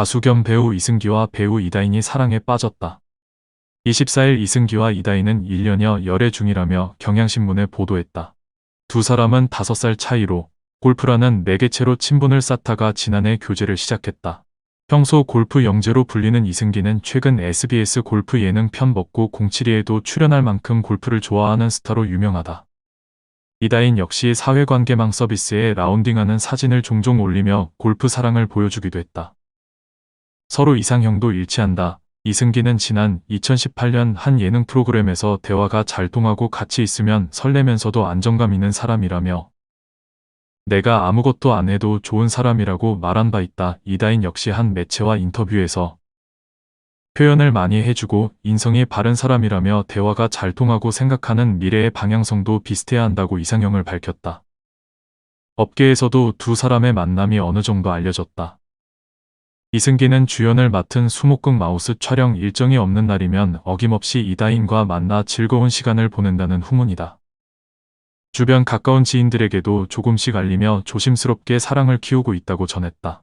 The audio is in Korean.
가수 겸 배우 이승기와 배우 이다인이 사랑에 빠졌다. 24일 이승기와 이다인은 1년여 열애 중이라며 경향신문에 보도했다. 두 사람은 5살 차이로 골프라는 매개체로 친분을 쌓다가 지난해 교제를 시작했다. 평소 골프 영재로 불리는 이승기는 최근 SBS 골프 예능 편 먹고 072에도 출연할 만큼 골프를 좋아하는 스타로 유명하다. 이다인 역시 사회관계망 서비스에 라운딩하는 사진을 종종 올리며 골프 사랑을 보여주기도 했다. 서로 이상형도 일치한다. 이승기는 지난 2018년 한 예능 프로그램에서 대화가 잘 통하고 같이 있으면 설레면서도 안정감 있는 사람이라며 내가 아무것도 안 해도 좋은 사람이라고 말한 바 있다. 이다인 역시 한 매체와 인터뷰에서 표현을 많이 해주고 인성이 바른 사람이라며 대화가 잘 통하고 생각하는 미래의 방향성도 비슷해야 한다고 이상형을 밝혔다. 업계에서도 두 사람의 만남이 어느 정도 알려졌다. 이승기는 주연을 맡은 수목극 마우스 촬영 일정이 없는 날이면 어김없이 이다인과 만나 즐거운 시간을 보낸다는 후문이다. 주변 가까운 지인들에게도 조금씩 알리며 조심스럽게 사랑을 키우고 있다고 전했다.